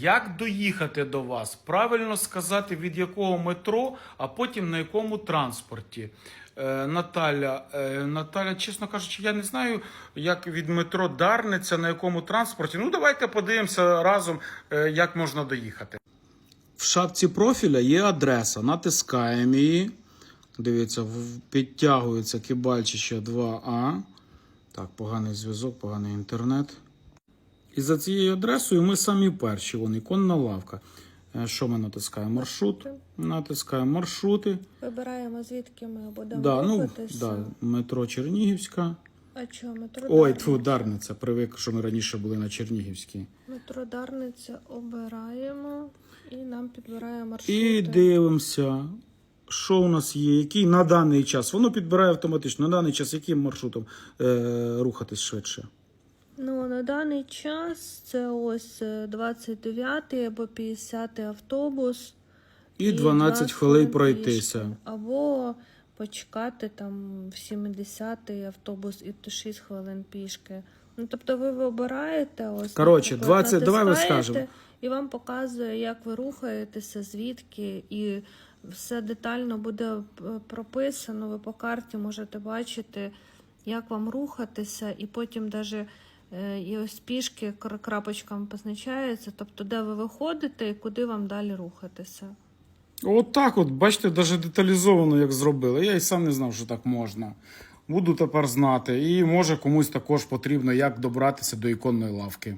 Як доїхати до вас? Правильно сказати, від якого метро, а потім на якому транспорті. Е, Наталя, е, Наталя, чесно кажучи, я не знаю, як від метро Дарниця, на якому транспорті. Ну, давайте подивимося разом, е, як можна доїхати. В шапці профіля є адреса. Натискаємо її. Дивіться, підтягується Кибальчича 2А. Так, поганий зв'язок, поганий інтернет. І за цією адресою ми самі перші. Вон іконна лавка. Е, Що ми натискаємо? Маршрут. Натискаємо маршрути. Вибираємо, звідки ми будемо Да, ну, да, метро Чернігівська. А чого метро Ой, тьфу, Дарниця. Привик, що ми раніше були на Чернігівській. Метро Дарниця обираємо і нам підбирає маршрути. І дивимося, що у нас є, який на даний час. Воно підбирає автоматично. На даний час яким маршрутом е, рухатись швидше. На даний час це ось е, 29 або 50 автобус. І 12 20 хвилин пройтися. Або почекати там в 70-й автобус і 6 хвилин пішки. Ну, тобто ви вибираєте ось. Коротше, 20 давай ми скажемо. І вам показує, як ви рухаєтеся, звідки, і все детально буде е, прописано. Ви по карті можете бачити, як вам рухатися, і потім даже е, і ось пішки крапочками позначається, тобто де ви виходите і куди вам далі рухатися. От так от, бачите, навіть деталізовано як зробили. Я і сам не знав, що так можна. Буду тепер знати. І може комусь також потрібно, як добратися до іконної лавки.